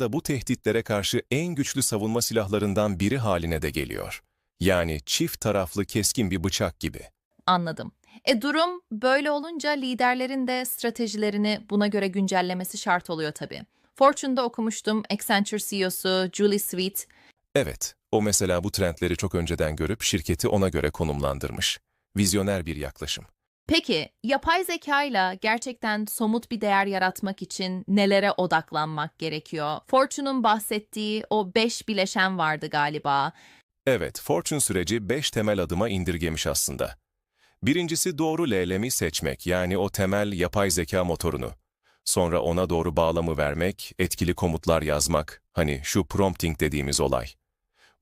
da bu tehditlere karşı en güçlü savunma silahlarından biri haline de geliyor. Yani çift taraflı keskin bir bıçak gibi. Anladım. E durum böyle olunca liderlerin de stratejilerini buna göre güncellemesi şart oluyor tabii. Fortune'da okumuştum Accenture CEO'su Julie Sweet. Evet, o mesela bu trendleri çok önceden görüp şirketi ona göre konumlandırmış. Vizyoner bir yaklaşım. Peki, yapay zekayla gerçekten somut bir değer yaratmak için nelere odaklanmak gerekiyor? Fortune'un bahsettiği o beş bileşen vardı galiba. Evet, Fortune süreci 5 temel adıma indirgemiş aslında. Birincisi doğru LLM'i seçmek, yani o temel yapay zeka motorunu. Sonra ona doğru bağlamı vermek, etkili komutlar yazmak, hani şu prompting dediğimiz olay.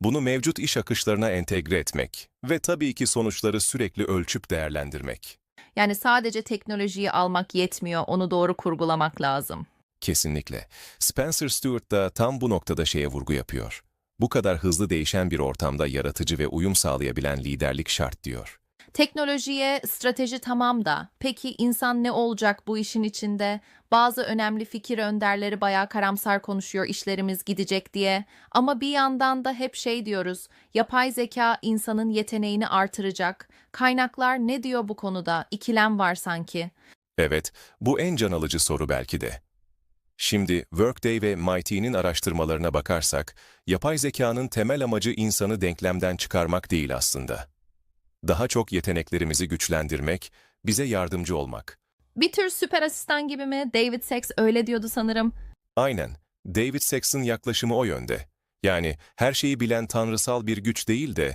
Bunu mevcut iş akışlarına entegre etmek ve tabii ki sonuçları sürekli ölçüp değerlendirmek. Yani sadece teknolojiyi almak yetmiyor, onu doğru kurgulamak lazım. Kesinlikle. Spencer Stewart da tam bu noktada şeye vurgu yapıyor. Bu kadar hızlı değişen bir ortamda yaratıcı ve uyum sağlayabilen liderlik şart diyor. Teknolojiye strateji tamam da peki insan ne olacak bu işin içinde? Bazı önemli fikir önderleri bayağı karamsar konuşuyor işlerimiz gidecek diye. Ama bir yandan da hep şey diyoruz. Yapay zeka insanın yeteneğini artıracak. Kaynaklar ne diyor bu konuda? İkilem var sanki. Evet, bu en can alıcı soru belki de. Şimdi Workday ve MIT'nin araştırmalarına bakarsak, yapay zekanın temel amacı insanı denklemden çıkarmak değil aslında. Daha çok yeteneklerimizi güçlendirmek, bize yardımcı olmak. Bir tür süper asistan gibi mi? David Sachs öyle diyordu sanırım. Aynen, David Sacks'ın yaklaşımı o yönde. Yani her şeyi bilen tanrısal bir güç değil de